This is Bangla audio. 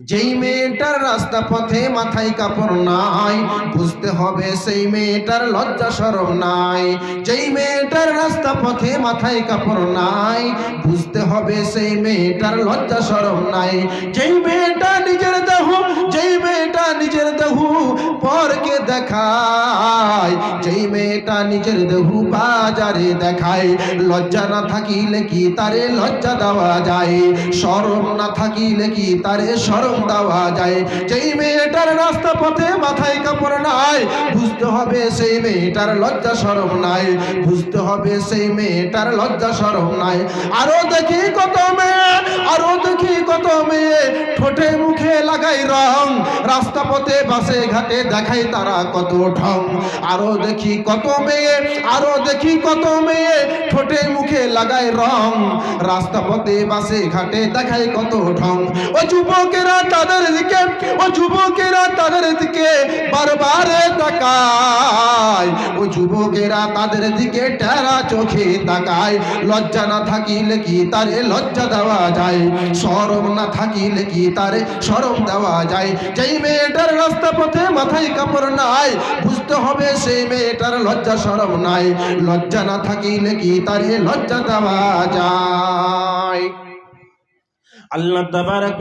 যেই মেয়েটার রাস্তা পথে মাথায় কাপড় নাই, বুঝতে হবে সেই মেয়েটার লজ্জা সরম নাই। যেই মেয়েটার রাস্তা পথে মাথায় কাপড় নাই, বুঝতে হবে সেই মেয়েটার লজ্জা সরম নাই। যেই মেয়েটা নিজের দেখায়, যেই মেয়েটা নিজের বাজারে দেখায়, লজ্জা না থাকিলে কি তারে লজ্জা দেওয়া যায়? শরম না থাকিলে কি তারে শরম দেওয়া যায়? যেই মেয়েটার রাস্তা পথে মাথায় কাপড় নাই, বুঝতে হবে সেই মেয়েটার লজ্জা শরম নাই, বুঝতে হবে সেই মেয়েটার লজ্জা শরম নাই। আরও দেখি কত মেয়ে ঠোঁটে মুখে লাগাই রং। রাস্তা পথে বাসে ঘাটে দেখাই তারা কত ঢং। আরও দেখি কত মেয়ে, আরও দেখি কত মেয়ে, ঠোঁটে মুখে লাগাই রং। রাস্তা পথে বাসে ঘাটে দেখাই কত ঢং। যুবকেরা তাদের দিকে, ও যুবকেরা তাদের দিকে বারবার তাকায়। ও যুবকেরা তাদের দিকে টেরা চোখে তাকায়। লজ্জা না থাকিলে কি তারে লজ্জা দেওয়া যায়? শরম না থাকিলে কি তারে শরম দেওয়া যায়? যেই মেয়েটার রাস্তা পথে মাথায় কাপড় নাই, বুঝতে হবে সেই মেয়েটার লজ্জা শরম নাই। লজ্জা না থাকিলে কি তারে লজ্জা দেওয়া যায়? আল্লাহ তাবারাক